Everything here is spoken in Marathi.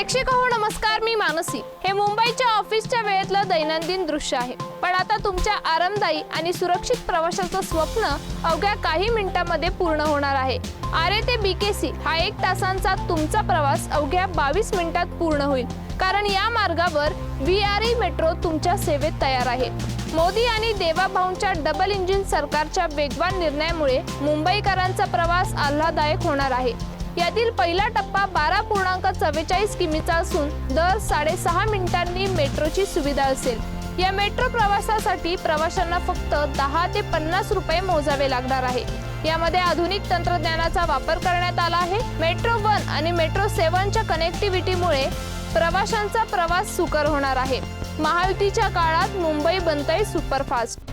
प्रेक्षक हो नमस्कार मी मानसी. हे मुंबईच्या ऑफिसच्या वेळेतलं दैनंदिन दृश्य आहे. पण आता तुमच्या आरामदायी आणि सुरक्षित प्रवाशाचं स्वप्न अवघ्या काही मिनिटांमध्ये पूर्ण होणार आहे. आरे ते बीकेसी हा एक तासांचा तुमचा प्रवास अवघ्या बावीस मिनिटात पूर्ण होईल. कारण या मार्गावर व्ही आर ई मेट्रो तुमच्या सेवेत तयार आहे. मोदी आणि देवाभाऊंच्या डबल इंजिन सरकारच्या वेगवान निर्णयामुळे मुंबईकरांचा प्रवास आल्हादायक होणार आहे. यातील पहिला टप्पा बारा पूर्णांक चव्वेचाळीस किमीचा असून दर साडेसहा मिनिटांनी मेट्रोची सुविधा असेल. या मेट्रो प्रवासासाठी प्रवाशांना फक्त दहा ते पन्नास रुपये मोजावे लागणार आहे. यामध्ये आधुनिक तंत्रज्ञानाचा वापर करण्यात आला आहे. मेट्रो वन आणि मेट्रो सेवनच्या कनेक्टिव्हिटीमुळे प्रवाशांचा प्रवास सुकर होणार आहे. महायुतीच्या काळात मुंबई बनतय सुपरफास्ट.